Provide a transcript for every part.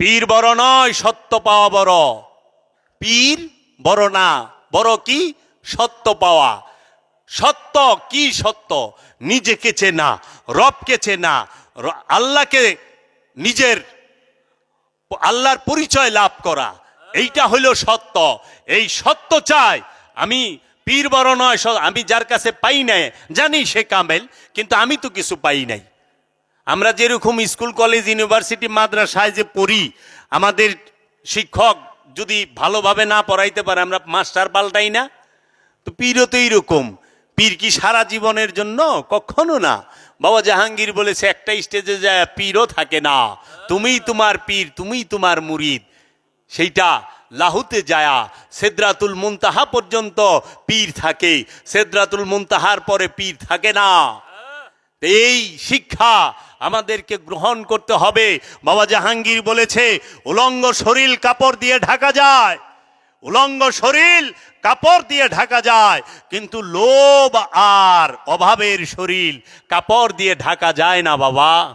পীর বড় নয়, সত্য পাওয়া বড়। পীর বড় না, বড় কি? সত্য পাওয়া। সত্য কি সত্য? নিজেকে চেনা, রবকে চেনা আল্লাহকে নিজের, আল্লাহর পরিচয় লাভ করা। এইটা হইল সত্য। এই সত্য চাই। আমি পীর বড় নয় আমি যার কাছে পাই নাই, জানি সে কামেল, কিন্তু আমি তো কিছু পাই নাই। আমরা যেরকম স্কুল, কলেজ, ইউনিভার্সিটি, মাদ্রাসায় যে পড়ি, আমাদের শিক্ষক যদি ভালোভাবে না পড়াইতে পারে, আমরা মাস্টার পাল্টাই না। তো পীরও তো এইরকম। পীর কি সারা জীবনের জন্য? কখনো না। বাবা জাহাঙ্গীর বলেছে, একটা স্টেজে যায়, পীরও থাকে না। তুমিই তোমার পীর, তুমিই তোমার মুরিদ। সেইটা লাহুতে যায়া, সেদ্রাতুল মুনতাহা পর্যন্ত পীর থাকে। সেদ্রাতুল মুনতাহার পরে পীর থাকে না। এই শিক্ষা আমাদেরকে গ্রহণ করতে হবে। বাবা জাহাঙ্গীর বলেছে, উলঙ্গ শরীর কাপড় দিয়ে ঢাকা যায়। উলঙ্গ শরীর কাপড় দিয়ে ঢাকা যায়। কিন্তু লোভ আর অভাবের শরীর কাপড় দিয়ে ঢাকা যায় না বাবা।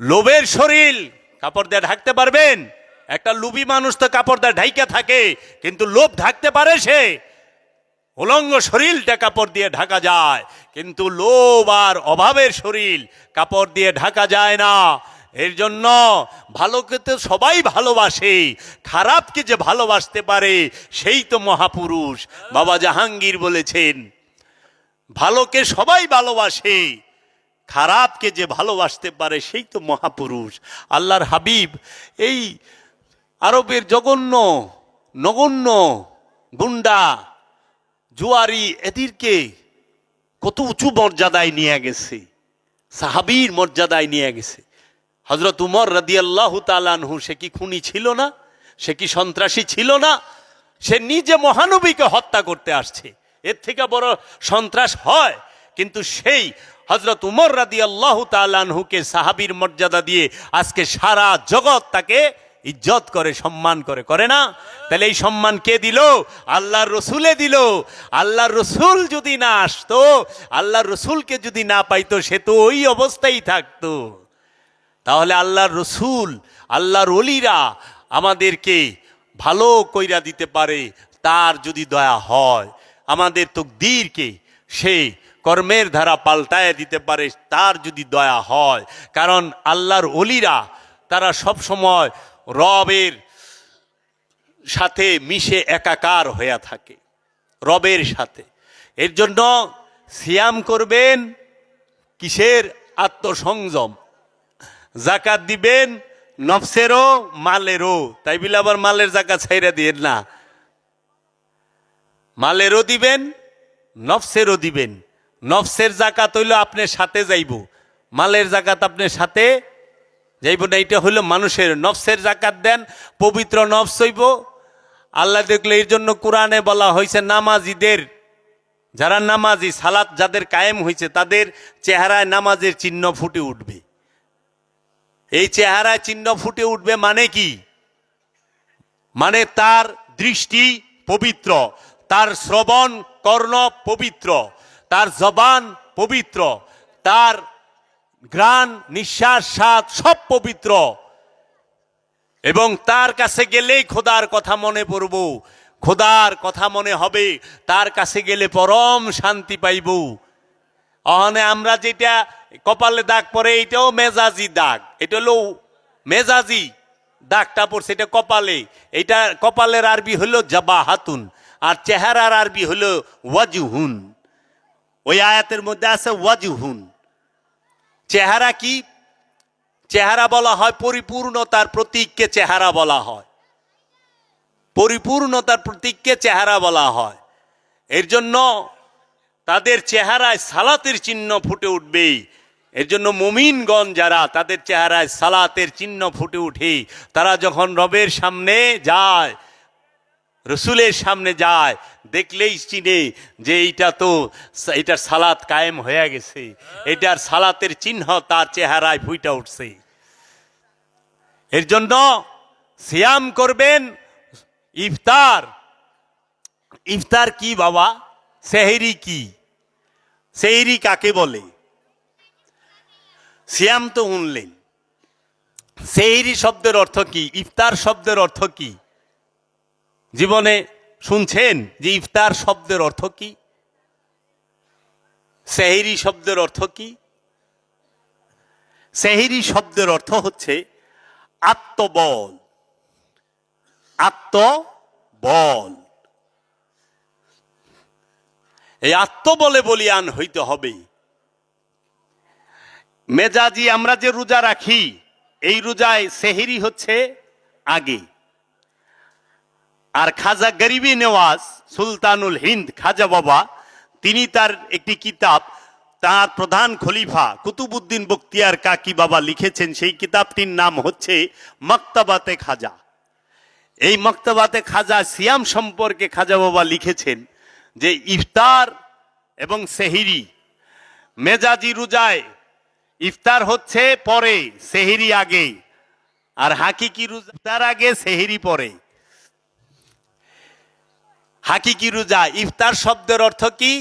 লোভের শরীর কাপড় দিয়ে ঢাকতে পারবেন? একটা লুবি মানুষ তো কাপড় দিয়ে ঢাইকা থাকে, কিন্তু লোভ ঢাকতে পারে সে। উলঙ্গ শরীরটা কাপড় দিয়ে ঢাকা যায়, কিন্তু লোভ আর অভাবের শরীর কাপড় দিয়ে ঢাকা যায় না। এর জন্য ভালোকে তো সবাই ভালোবাসে খারাপকে যে ভালোবাসতে পারে, সেই তো মহাপুরুষ। বাবা জাহাঙ্গীর বলেছেন ভালোকে সবাই ভালোবাসে খারাপকে যে ভালোবাসতে পারে, সেই তো মহাপুরুষ। আল্লাহর হাবিব, এই আরবের জঘন্য, নগণ্য গুন্ডা জুয়ারি এদেরকে কত উঁচু মর্যাদায় নিয়ে গেছে, সাহাবীর মর্যাদায় নিয়ে গেছে। হজরত উমর রাদিয়াল্লাহু তালানহু সে কি খুনি ছিল না? সে কি সন্ত্রাসী ছিল না? সে নিজে মহানবীকে হত্যা করতে আসছে। এর থেকে বড় সন্ত্রাস হয়, কিন্তু সেই হজরত উমর রাদি আল্লাহ তালানহুকে সাহাবীর মর্যাদা দিয়ে আজকে সারা জগৎ তাকে ইজ্জত করে, সম্মান করে করে না? তাহলে এই সম্মান কে দিল? আল্লাহর রসুলে দিল। আল্লাহর রসুল যদি না আসতো, আল্লাহর রসুলকে যদি না পাইতো, সে তো ওই অবস্থায় থাকতো। তাহলে আল্লাহর রসুল, আল্লাহর অলিরা আমাদেরকে ভালো কইরা দিতে পারে, তার যদি দয়া হয়। আমাদের তকদীরকে সে কর্মের ধারা পাল্টায় দিতে পারে, তার যদি দয়া হয়। কারণ আল্লাহর অলিরা তারা সব সময় রবের সাথে মিশে একাকার হয়ে থাকে। রবের সাথে। এর জন্য সিয়াম করবেন, কিসের? আত্মসংযম। জাকাত দিবেন, নফসেরও, মালেরও। তাই বলে আবার মালের জাকাত ছাইরা দিয়ে না। মালেরও দিবেন, নফসেরও দিবেন। নফসের জাকাত হইল আপনার সাথে যাইব। মালের জাকাত আপনার সাথে যাইব না এটা হলো মানুষের নফসের জাকাত দেন, পবিত্র নফস হইব। আল্লাহ দেখলে এর জন্য কোরআনে বলা হয়েছে নামাজিদের, যারা নামাজি, সালাত যাদের কায়েম হয়েছে তাদের চেহারায় নামাজের চিহ্ন ফুটে উঠবে। এই চেহারায় চিহ্ন ফুটে উঠবে মানে কি? মানে তার দৃষ্টি পবিত্র, তার শ্রবণ কর্ণ পবিত্র, তার জবান পবিত্র, তার গ্রাণ, নিঃশ্বাস স্বাদ সব পবিত্র। এবং তার কাছে গেলেই খোদার কথা মনে পড়ব। খোদার কথা মনে হবে, তার কাছে গেলে পরম শান্তি পাইব। অহনে আমরা যেটা কপালে দাগ পরে এটাও মেজাজি দাগ। এটা হলো মেজাজি দাগটা পড়ছে, এটা কপালে। এটা কপালের আরবি হলো জাবা হাতুন আর চেহারার আরবি হলো ওয়াজুহুন। ওই আয়াতের মধ্যে আছে ওয়াজুহুন। চেহারা কি? চেহারা বলা হয় পরিপূর্ণতার প্রতীককে চেহারা বলা হয়। পরিপূর্ণতার প্রতীককে চেহারা বলা হয়। এর জন্য তাদের চেহারায় সালাতের চিহ্ন ফুটে উঠবে এর জন্য মুমিনগণ যারা তাদের চেহারায় সালাতের চিহ্ন ফুটে উঠে, তারা যখন রবের সামনে যায় রসুলের সামনে যায়, দেখলেই চিনে যে এইটা তো এটার সালাত কায়েম হয়ে গেছে। এটার সালাতের চিহ্ন তার চেহারায় ফুইটা উঠছে। এর জন্য সিয়াম করবেন ইফতার। ইফতার কি বাবা? সেহেরি কি? সেহেরি কাকে বলে? সিয়াম তো উনলেন। সেহরি শব্দের অর্থ কি? ইফতার শব্দের অর্থ কি? জীবনে শুনছেন যে ইফতার শব্দের অর্থ কি? সেহেরি শব্দের অর্থ কি? সেহেরি শব্দের অর্থ হচ্ছে আত্মবল। আত্মবল। এই আত্মবলে বলিয়ান হইতে হবে। মেজাজি আমরা যে রোজা রাখি, এই রোজায় সেহেরি হচ্ছে আগে। আর খাজা গরিবী নেওয়াজ সুলতানুল হিন্দ খাজা বাবা, তিনি তার একটি কিতাব, তার প্রধান খলিফা কুতুবুদ্দিন বক্তিয়ার কাকি বাবা লিখেছেন, সেই কিতাবটির নাম হচ্ছে মক্তবাতে খাজা। এই মক্তবাতে খাজা সিয়াম সম্পর্কে খাজা বাবা লিখেছেন যে, ইফতার এবং সেহিরি, মেজাজি রোজায় ইফতার হচ্ছে পরে, সেহিরি আগে, আর হাকিকি রোজা ইফতার আগে, সেহিরি পরে। হাকিকি রোজা ইফতার শব্দের অর্থ কি?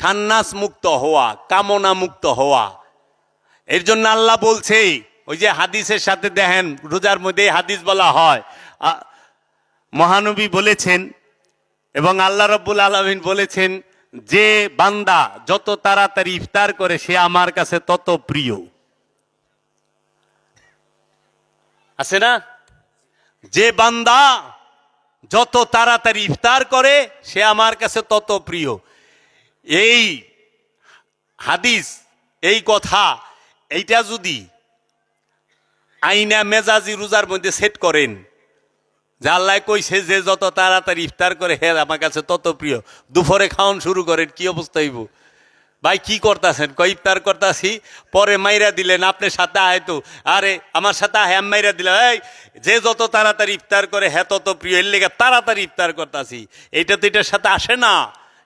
খান্নাস মুক্ত হওয়া, কামনা মুক্ত হওয়া। এর জন্য আল্লাহ বলছে, ওই যে হাদিসের সাথে দেখেন, রোজার মধ্যে হাদিস বলা হয়। মহানবী বলেছেন এবং আল্লাহ রব্বুল আলমিন বলেছেন, যে বান্দা যত তাড়াতাড়ি ইফতার করে, সে আমার কাছে তত প্রিয়। আছে না? যে বান্দা যত তাড়াতাড়ি ইফতার করে, সে আমার কাছে তত প্রিয়। এই হাদিস, এই কথা, এইটা যদি আইনা মেজাজি রোজার মধ্যে সেট করেন, যে আল্লাহ কইছে যে যত তাড়াতাড়ি ইফতার করে, হে আমার কাছে তত প্রিয়। দুপুরে খাওয়ান শুরু করেন, কি অবস্থা হইব? ভাই, কি করতেছেন? কই ইফতার করতেছি? পরে মাইরা দিলেন, আপনি সাথে হয়তো আরে, আমার সাথে হ্যাম মাইরা দিলে এই, যে যত তাড়াতাড়ি ইফতার করে হ্যাঁ তত প্রিয়। এর লেগে তাড়াতাড়ি ইফতার করতেছি। এইটা তো এটার সাথে আসে না।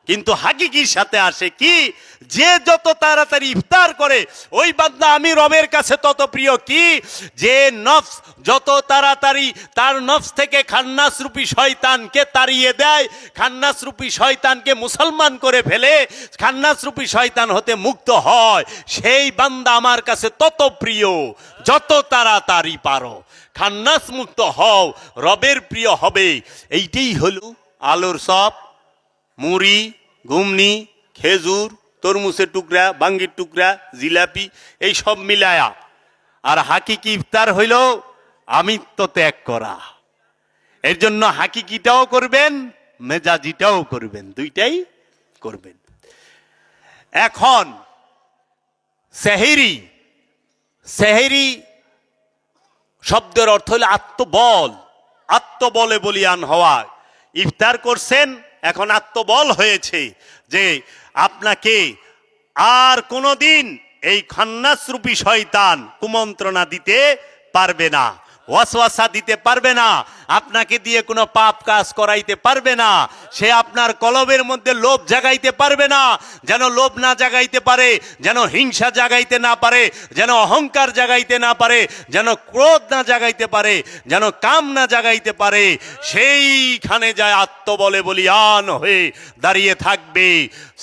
কিন্তু হাকিকির সাথে আসে কি? যে যত তাড়াতাড়ি ইফতার করে, ওই বান্দা আমি রবের কাছে তত প্রিয় কি? যে নফস যত তাড়াতাড়ি তার নফস থেকে খান্নাস রূপী শয়তানকে তাড়িয়ে দেয়, খান্নাস রূপী শয়তানকে মুসলমান করে ফেলে, খান্নাস রূপী শয়তান হতে মুক্ত হয়। সেই বান্দা আমার কাছে তত প্রিয়, যত তাড়াতাড়ি পারো। খান্নাস মুক্ত হও, রবের প্রিয় হবে। এইটাই হলো আলোর সব। মুড়ি, ঘুমনি, খেজুর, তরমুজের টুকরা, বাঙ্গির টুকরা, জিলাপি, এই সব মিলায়া। আর হাকিকি ইফতার হইল আমিত্ব ত্যাগ করা। এর জন্য হাকিকিটাও করবেন, মেজাজিটাও করবেন, দুইটাই করবেন। এখন, সেহেরি সেহেরি শব্দের অর্থ হলো আত্মবল। আত্মবলে বলিয়ান হওয়া। ইফতার করছেন এখন আত্মবল হয়েছে যে আপনাকে আর কোনোদিন এই খান্নাসরূপী শয়তান কুমন্ত্রণা দিতে পারবে না। ওয়াসওয়াসা দিতে পারবে না, আপনাকে দিয়ে কোনো পাপ কাজ করাইতে পারবে না, সে আপনার কলবের মধ্যে লোভ জাগাইতে পারবে না, যেন লোভ না জাগাইতে পারে, যেন হিংসা জাগাইতে না পারে, যেন অহংকার জাগাইতে না পারে, যেন ক্রোধ না জাগাইতে পারে, যেন কাম না জাগাইতে পারে, সেইখানে যায় আত্মবলে বলিয়ান হয়ে দাঁড়িয়ে থাকবে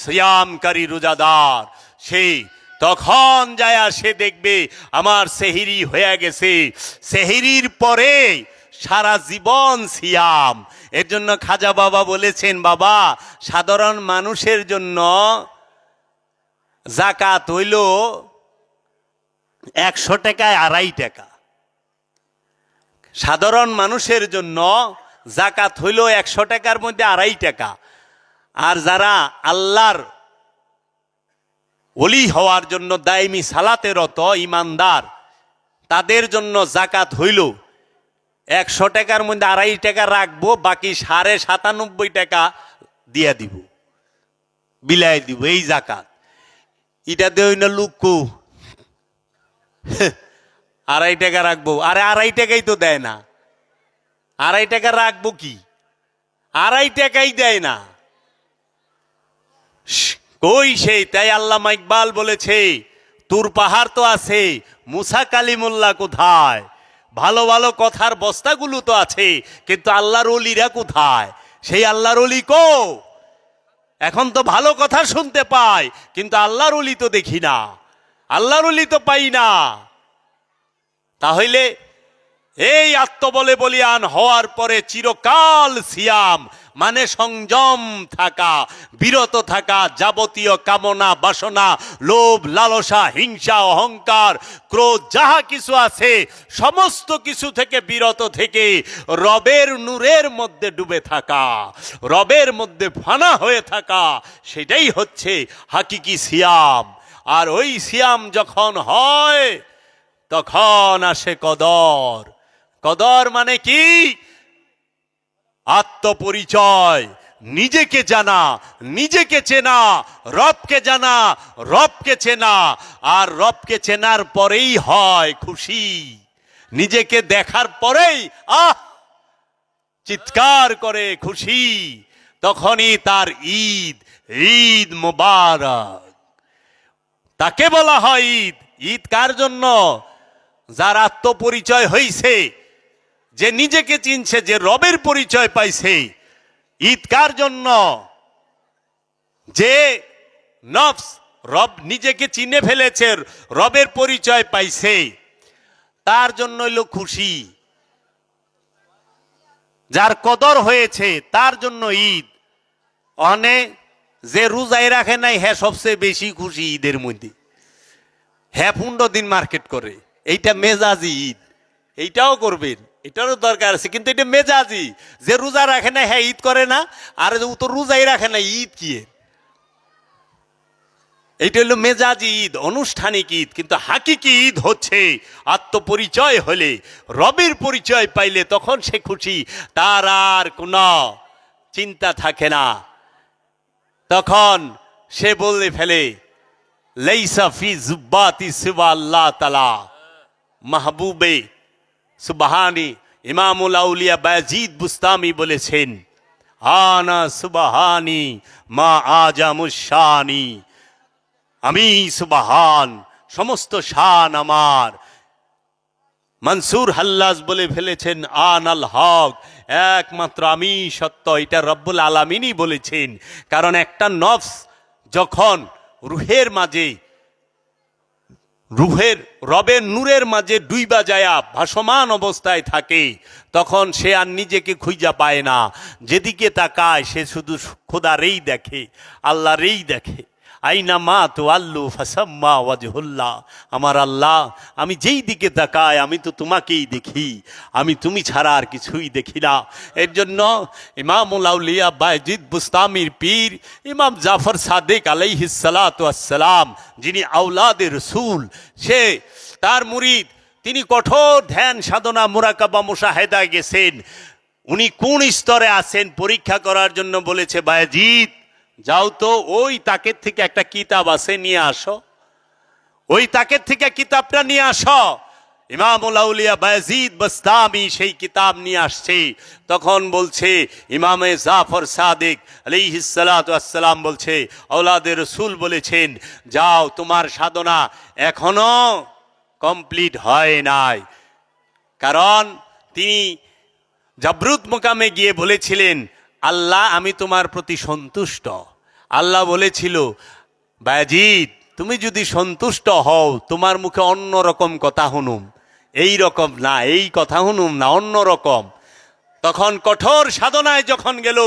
সিয়ামকারী রোজাদার, সেই তখন যায় সে দেখবে আমার সেহিরি হয়ে গেছে। সেহিরির পরে সারা জীবন সিয়াম। এর জন্য খাজা বাবা বলেছেন, বাবা, সাধারণ মানুষের জন্য জাকাত হইল একশো টাকায় আড়াই টাকা। সাধারণ মানুষের জন্য জাকাত হইল একশো টাকার মধ্যে আড়াই টাকা। আর যারা আল্লাহর অলি হওয়ার জন্য দায়মি সালাতে রত ইমানদার। তাদের জন্য জাকাত হইল। একশো টাকার মধ্যে আড়াই টাকা রাখব, বাকি সাড়ে সাতানব্বই টাকা দিয়া দিব। বিলাই দিব এই জাকাত এটা দেই না লুকু। আড়াই টাকা রাখব। আরে আড়াই টাকাই তো দেয় না। আড়াই টাকা রাখব কি? আড়াই টাকাই দেয় না। কই সেই, তাই আল্লাহ ইকবাল বলেছে, তুর পাহাড় তো আছে, মুসা কালিমুল্লাহ কোথায়? ভালো ভালো কথার বস্তাগুলো তো আছে, কিন্তু আল্লাহর অলিরা কোথায়? সেই আল্লাহর অলি কো এখন তো ভালো কথা শুনতে পাই, কিন্তু আল্লাহর অলি তো দেখি না। আল্লাহর অলি তো পাই না। তাহলে এই আত্মবলে বলিয়ান হওয়ার পরে চিরকাল সিয়াম মানে সংযম থাকা, বিরত থাকা, যাবতীয় কামনা, বাসনা, লোভ, লালসা, হিংসা, অহংকার, ক্রোধ, যাহা কিছু আছে, সমস্ত কিছু থেকে বিরত থেকে রবের নূরের মধ্যে ডুবে থাকা, রবের মধ্যে ফানা হয়ে থাকা, সেটাই হচ্ছে হাকিকি সিয়াম। আর ওই সিয়াম যখন হয়, তখন আসে কদর। কদর মানে কি? আত্মপরিচয়। নিজেকে জানা, নিজেকে চেনা, রবকে জানা, রবকে চেনা, আর রবকে চেনার পরেই হয় খুশি। নিজেকে দেখার পরেই, আহ! চিৎকার করে খুশি। তখনই তার ঈদ ঈদ মোবারক। তাকে বলা হয় ঈদ। ঈদ কার জন্য? যার আত্মপরিচয় হইছে যে নিজেকে চিনছে, যে রবের পরিচয় পাইছে ঈদ কার জন্য? যে নফস রব নিজেকে চিনে ফেলেছে, রবের পরিচয় পাইছে তার জন্য হইল খুশি। যার কদর হয়েছে, তার জন্য ঈদ। অনে যে রোজাই রাখে নাই হ্যাঁ সবচেয়ে বেশি খুশি ঈদের মধ্যে। হ্যাঁ পনেরো দিন মার্কেট করে। এইটা মেজাজি ঈদ। এইটাও করবেন। এটারও দরকার আছে, কিন্তু এটা মেজাজি যে রোজা রাখে না হ্যাঁ ঈদ করে না, আর ও তো রোজাই রাখে না, ঈদ কি? এইটা হলো মেজাজি ঈদ, আনুষ্ঠানিক ঈদ, কিন্তু হাকিকি ঈদ হচ্ছে আত্মপরিচয় হলে, রবের পরিচয় পাইলে তখন সে খুশি, তার আর কোনো চিন্তা থাকে না তখন সে বললে ফেলে, লাইসা ফি জুব্বাতি সিবা আল্লাহ তালা মাহবুবে সুবাহানি ইমামুল আউলিয়া বাজিদ বুস্তামি বলেছেন, আনা সুবাহানি মা আজামুশানি আমি সুবাহান, সমস্ত শান আমার। মনসুর হাল্লাজ বলে ফেলেছেন আন আল হক। একমাত্র আমি সত্য, এটা রব্বুল আলামিনই বলেছেন। কারণ একটা নফস যখন রুহের মাঝে রুহের, রবের নূরের মাঝে ডুইবা যায়া ভাসমান অবস্থায় থাকে, তখন সে আর নিজেকে খুঁজা পায় না। যেদিকে তাকায় সে শুধু খোদারেই দেখে আল্লাহরেই দেখে। আইনা মা তো আল্লু ফাসাম্মা ওয়াজহুল্লাহ আমার আল্লাহ, আমি যেই দিকে তাকাই, আমি তো তোমাকেই দেখি। আমি তুমি ছাড়া আর কিছুই দেখি না। এর জন্য ইমামুল আউলিয়া বাইজিদ বুস্তামির পীর ইমাম জাফর সাদেক আলাইহিসালাম যিনি আউলাদের রসুল, সে তার মুরিদ, তিনি কঠোর ধ্যান, সাধনা, মুরাকাবা, মুশাহেদা গেছেন। উনি কোন স্তরে আছেন পরীক্ষা করার জন্য বলেছে বায়াজিদ যাও তো, ওই তাকের থেকে একটা কিতাব আছে, নিয়ে আসো। ওই তাকের থেকে কিতাবটা নিয়ে আসো। ইমামুল আউলিয়া বায়াজিদ বস্তামি সেই কিতাব নিয়ে আসছে। তখন বলছে, ইমামে জাফর সাদিক আলিহিসালাম বলছে আউলাদের রসুল বলেছেন, যাও, তোমার সাধনা এখনও কমপ্লিট হয় নাই। কারণ তিনি জাবরুত মোকামে গিয়ে বলেছিলেন, আল্লাহ, আমি তোমার প্রতি সন্তুষ্ট। আল্লাহ বলেছিল বাজিদ তুমি যদি সন্তুষ্ট হও, তোমার মুখে অন্য রকম কথা শুনুম এই রকম না, এই কথা শুনুম না, অন্য রকম। তখন কঠোর সাধনায় যখন গেল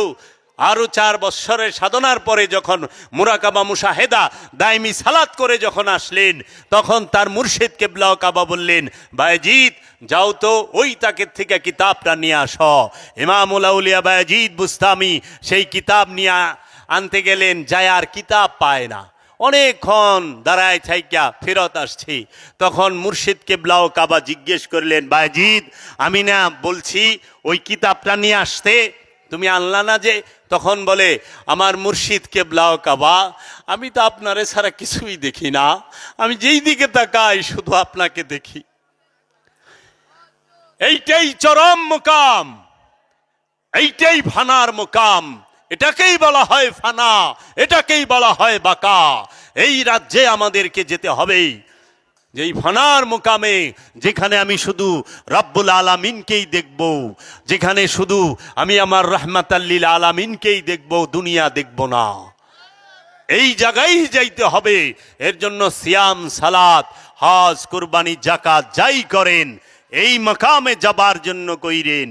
আরও চার বৎসরের সাধনার পরে যখন মুরাকাবা মুশাহেদা দায়মি সালাত করে যখন আসলেন, তখন তার মুর্শিদ কেবলাও কাবা বললেন বায়জিৎ যাও তো, ওই তাকের থেকে কিতাবটা নিয়ে আস। ইমামুল আউলিয়া বায়জিৎ বুস্তামি সেই কিতাব নিয়ে আনতে গেলেন, যায় আর কিতাব পায় না। অনেকক্ষণ দাঁড়ায় ছাইকা ফেরত আসছি। তখন মুর্শিদ কেবলাও কাবা জিজ্ঞেস করলেন বায়জিদ আমি না বলছি, ওই কিতাবটা নিয়ে আসতে? তুমি আনলা না যে? তখন বলে, আমার মুর্শিদ কেবলাও কাবা, আমি তো আপনারে ছাড়া কিছুই দেখি না। আমি যেই দিকে তাকাই, শুধু আপনাকে দেখি। এইটাই চরম মোকাম। এইটাই ভানার মুকাম। এটাকেই বলা হয় ফানা, এটাকেই বলা হয় বাকা। এই রাজ্যে আমাদেরকে যেতে হবে যেই ফানার মোকামে, যেখানে আমি শুধু রব্বুল আলামিনকেই দেখব, যেখানে শুধু আমি আমার রহমাতাল্লিল আলামিনকেই দেখব, দুনিয়া দেখব না। এই জায়গায় যাইতে হবে। এর জন্য সিয়াম, সালাত, হজ, কুরবানি জাকাত যাই করেন, এই মকামে যাবার জন্য কইরেন।